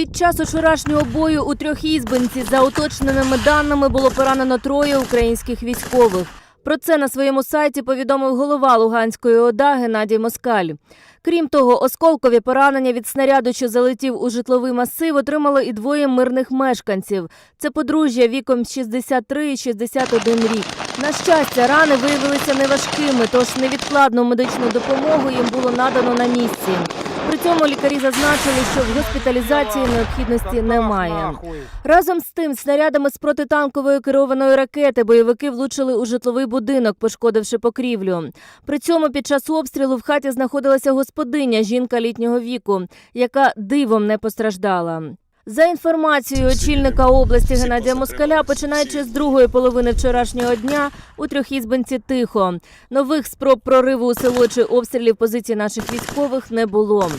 Під час вчорашнього бою у Трьохізбинці за уточненими даними було поранено троє українських військових. Про це на своєму сайті повідомив голова Луганської ОДА Геннадій Москаль. Крім того, осколкові поранення від снаряду, що залетів у житловий масив, отримали і двоє мирних мешканців. Це подружжя віком 63 і 61 рік. На щастя, рани виявилися неважкими, тож невідкладну медичну допомогу їм було надано на місці. При цьому лікарі зазначили, що в госпіталізації необхідності немає. Разом з тим, снарядами з протитанкової керованої ракети бойовики влучили у житловий будинок, пошкодивши покрівлю. При цьому під час обстрілу в хаті знаходилася господиня, жінка літнього віку, яка дивом не постраждала. За інформацією очільника області Геннадія Москаля, починаючи з другої половини вчорашнього дня, у трьохізбинці тихо. Нових спроб прориву у село чи обстрілів позицій наших військових не було.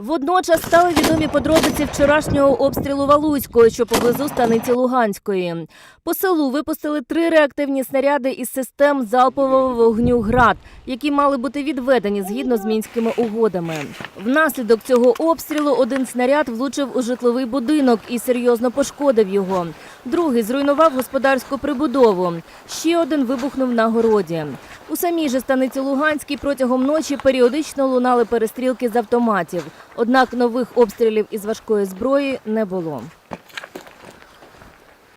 Водночас стали відомі подробиці вчорашнього обстрілу Валуцької, що поблизу станиці Луганської. По селу випустили три реактивні снаряди із систем залпового вогню ГРАД, які мали бути відведені згідно з мінськими угодами. Внаслідок цього обстрілу один снаряд влучив у житловий будинок і серйозно пошкодив його. Другий зруйнував господарську прибудову. Ще один вибухнув на городі. У самій же станиці Луганській протягом ночі періодично лунали перестрілки з автоматів. Однак нових обстрілів із важкої зброї не було.